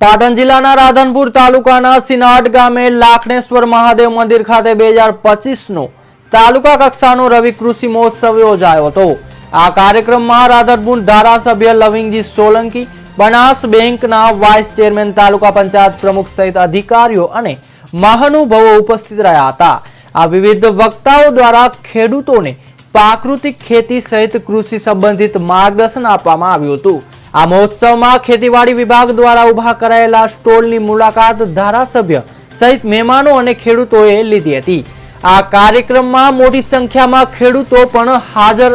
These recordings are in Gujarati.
પાટણ જિલ્લાના રાધનપુર તાલુકાના સિનાટ ગામે લાખણેશ્વર મહાદેવ મંદિર ખાતે બે હજાર પચીસનો તાલુકા કક્ષાનો રવિ કૃષિ મહોત્સવ યોજાયો હતો. આ કાર્યક્રમમાં રાધનપુર ધારાસભ્ય લવિંગજી સોલંકી, બનાસ બેંકના વાઇસ ચેરમેન તાલુકા પંચાયત પ્રમુખ સહિત અધિકારીઓ અને મહાનુભાવો ઉપસ્થિત રહ્યા હતા. આ વિવિધ વક્તાઓ દ્વારા ખેડૂતોને પ્રાકૃતિક ખેતી સહિત કૃષિ સંબંધિત માર્ગદર્શન આપવામાં આવ્યું હતું. આ મહોત્સવમાં ખેતીવાડી વિભાગ દ્વારા ઊભા કરાયેલા સ્ટોલની મુલાકાત ધારાસભ્ય સહિત મહેમાનો અને ખેડૂતોએ લીધી હતી. આ કાર્યક્રમમાં મોટી સંખ્યામાં ખેડૂતો પણ હાજર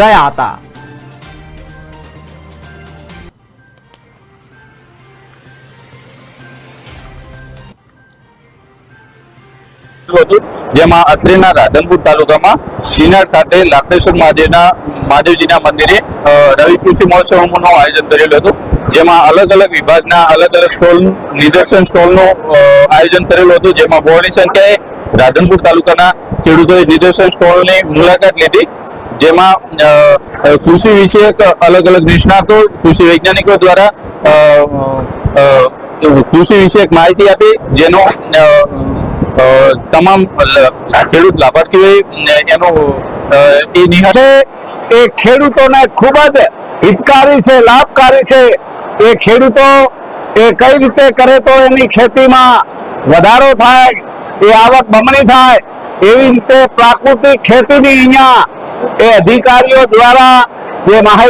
રહ્યા હતા. હતું, જેમાં અત્રેના રાધનપુર તાલુકામાં સિનાડ ખાતે લાખેશ્વર મહાદેવના, મહાદેવજીના મંદિરે રવિ કૃષિ મહોત્સવનું આયોજન કરેલું હતું, જેમાં અલગ અલગ વિભાગના અલગ અલગ સ્ટોલ, નિદર્શન સ્ટોલનું આયોજન કરેલું હતું, જેમાં બહોળી સંખ્યાએ રાધનપુર તાલુકાના ખેડૂતોએ નિદર્શન સ્ટોલની મુલાકાત લીધી, જેમાં કૃષિ વિષયક અલગ અલગ નિષ્ણાતો, કૃષિ વૈજ્ઞાનિકો દ્વારા કૃષિ વિષયક માહિતી આપી, જેનો તમામ ખેડૂત લાભાર્થીઓએ એનો એ નિહાળ એ ખેડૂતોને ખૂબ જ હિતકારી છે, લાભકારી છે, એ ખેડૂતો એ કઈ રીતે કરે તો એની ખેતીમાં વધારો થાય, એ આવક બમણી થાય, એવી રીતે પ્રાકૃતિક ખેતીની અહીંયા એ અધિકારીઓ દ્વારા જે માહિતી